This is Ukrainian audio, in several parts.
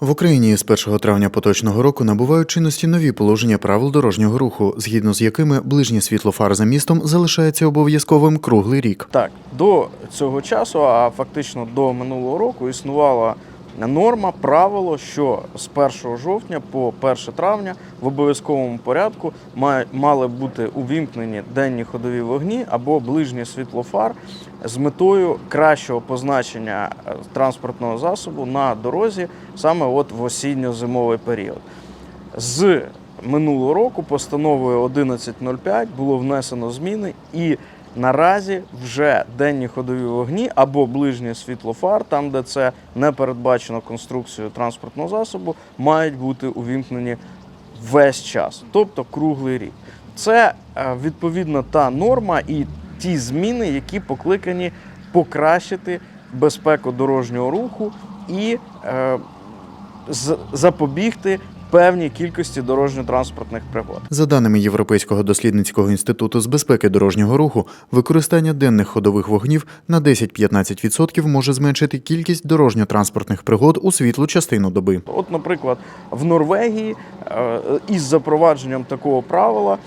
В Україні з 1 травня поточного року набувають чинності нові положення правил дорожнього руху, згідно з якими ближнє світло фар за містом залишається обов'язковим круглий рік. Так, до цього часу, а фактично до минулого року, існувала норма, правило, що з 1 жовтня по 1 травня в обов'язковому порядку мали бути увімкнені денні ходові вогні або ближнє світло фар з метою кращого позначення е, транспортного засобу на дорозі саме от в осінньо-зимовий період. З минулого року постановою 11.05 було внесено зміни, і наразі вже денні ходові вогні або ближнє світло фар, там де це не передбачено конструкцією транспортного засобу, мають бути увімкнені весь час, тобто круглий рік. Це е, відповідно та норма і ті зміни, які покликані покращити безпеку дорожнього руху і е, запобігти певній кількості дорожньо-транспортних пригод. За даними Європейського дослідницького інституту з безпеки дорожнього руху, використання денних ходових вогнів на 10-15% може зменшити кількість дорожньо-транспортних пригод у світлу частину доби. От, наприклад, в Норвегії е, із запровадженням такого правила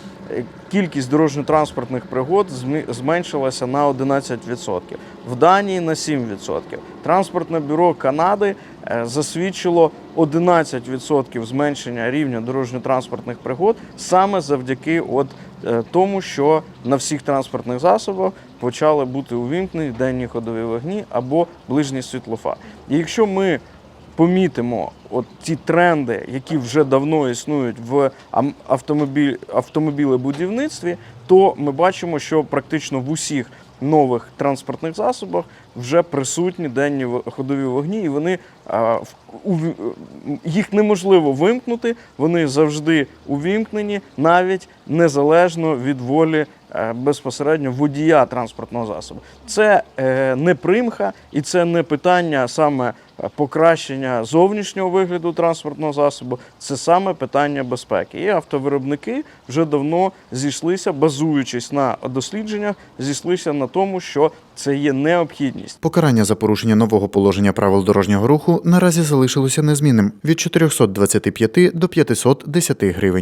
кількість дорожньо-транспортних пригод зменшилася на 11%, в Данії на 7%. Транспортне бюро Канади е, засвідчило 11% зменшення рівня дорожньо-транспортних пригод саме завдяки от, е, тому, що на всіх транспортних засобах почали бути увімкнені денні ходові вогні або ближні світлофар. І якщо ми помітимо от ті тренди, які вже давно існують в автомобіль, автомобілебудівництві, то ми бачимо, що практично в усіх нових транспортних засобах вже присутні денні ходові вогні, і вони в- їх неможливо вимкнути, вони завжди увімкнені, навіть незалежно від волі безпосередньо водія транспортного засобу. Це е, не примха і це не питання саме е, покращення зовнішнього вигляду транспортного засобу, це саме питання безпеки. І автовиробники вже давно зійшлися, базуючись на дослідженнях, зійшлися на тому, що це є необхідність. Покарання за порушення нового положення правил дорожнього руху наразі залишилося незмінним від 425 до 510 гривень.